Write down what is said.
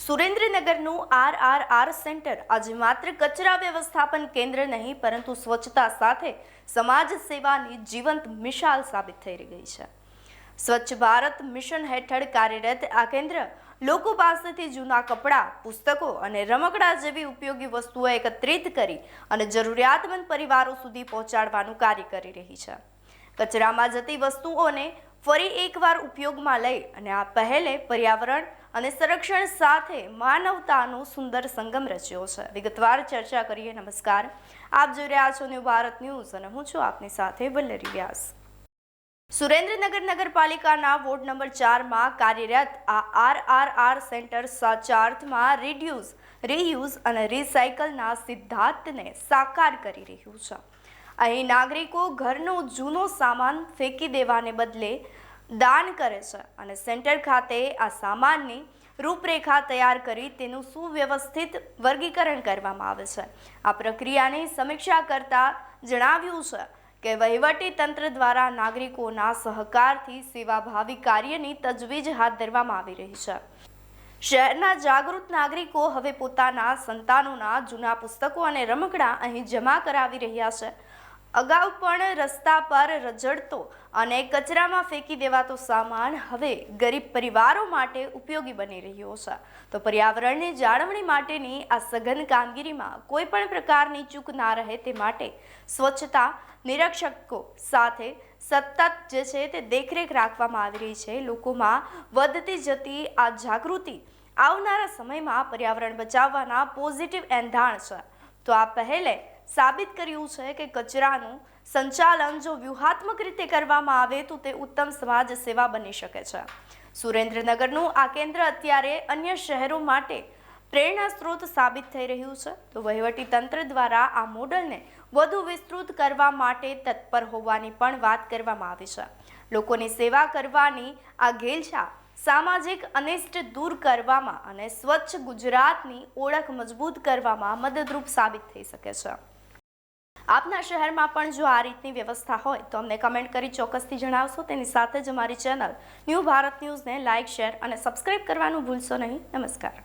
સુરેન્દ્રનગરનું R R R centre આજે માત્ર કચરા વ્યવસ્થાપન કેન્દ્ર નહીં, પરંતુ સ્વચ્છતા સાથે સમાજ સેવાની જીવંત મિશાલ સાબિત થઈ રહી છે. સ્વચ્છ ભારત મિશન હેઠળ કાર્યરત આ કેન્દ્ર લોકો પાસેથી જૂના કપડાં, પુસ્તકો અને રમકડા જેવી ઉપયોગી વસ્તુઓ એકત્રિત કરી અને જરૂરિયાતમંદ પરિવારો સુધી પહોંચાડવાનું કાર્ય કરી રહી છે. કચરામાં જતી વસ્તુઓને ફરી એકવાર ઉપયોગમાં લઈ અને આ પહેલે પર્યાવરણ અને સંરક્ષણ સાથે માનવતાનો સુંદર સંગમ રચ્યો છે. વિગતવાર ચર્ચા કરીએ. નમસ્કાર. આપ જોઈ રહ્યા છો ન્યૂ ભારત ન્યૂઝ અને હું છું આપની સાથે વલ્લરી વ્યાસ સુરેન્દ્રનગર નગરપાલિકાના વોર્ડ નંબર ચારમાં કાર્યરત આ આર આર આર સેન્ટર સાચાર્થમાં રિડ્યુસ, રીયુઝ અને રિસાયકલના સિદ્ધાંતને સાકાર કરી રહ્યું છે. અહીં નાગરિકો ઘરનો જૂનો સામાન ફેંકી દેવાને બદલે દાન કરે છે અને સેન્ટર ખાતે આ સામાનની રૂપરેખા તૈયાર કરી તેનું સુવ્યવસ્થિત વર્ગીકરણ કરવામાં આવે છે. આ પ્રક્રિયાની સમીક્ષા કરતા જણાવ્યું છે કે વહીવટી તંત્ર દ્વારા નાગરિકોના સહકારથી સેવાભાવી કાર્યની તજવીજ હાથ ધરવામાં આવી રહી છે. શહેરના જાગૃત નાગરિકો હવે પોતાના સંતાનોના જૂના પુસ્તકો અને રમકડા અહીં જમા કરાવી રહ્યા છે. અગાઉ પણ રસ્તા પર રજડતો અને કચરામાં ફેંકી દેવાતો સામાન હવે ગરીબ પરિવારો માટે ઉપયોગી બની રહ્યો છે. તો પર્યાવરણની જાળવણી માટેની આ સઘન કામગીરીમાં કોઈ પણ પ્રકારની ચૂક ના રહે તે માટે સ્વચ્છતા નિરીક્ષકો સાથે સતત જે છે તે દેખરેખ રાખવામાં આવી રહી છે. લોકોમાં વધતી જતી આ જાગૃતિ આવનારા સમયમાં પર્યાવરણ બચાવવાના પોઝિટિવ એંધાણ છે. તો આ પહેલે સાબિત કર્યું છે કે કચરાનું સંચાલન જો વ્યૂહાત્મક રીતે કરવામાં આવે તો તે ઉત્તમ સમાજ સેવા બની શકે છે. સુરેન્દ્રનગરનું આ કેન્દ્ર અત્યારે અન્ય શહેરો માટે પ્રેરણા સ્ત્રોત સાબિત થઈ રહ્યું છે. તો વહીવટી તંત્ર દ્વારા આ મોડલને વધુ વિસ્તૃત કરવા માટે તત્પર હોવાની પણ વાત કરવામાં આવી છે. લોકોની સેવા કરવાની આ ઘેલછા સામાજિક અનિષ્ટ દૂર કરવામાં અને સ્વચ્છ ગુજરાતની ઓળખ મજબૂત કરવામાં મદદરૂપ સાબિત થઈ શકે છે. આપના શહેરમાં પણ જો આ રીતની વ્યવસ્થા હોય તો અમને કમેન્ટ કરી ચોક્કસથી જણાવશો. તેની સાથે જ અમારી ચેનલ ન્યૂ ભારત ન્યૂઝને લાઇક, શેર અને સબસ્ક્રાઇબ કરવાનું ભૂલશો નહીં. નમસ્કાર.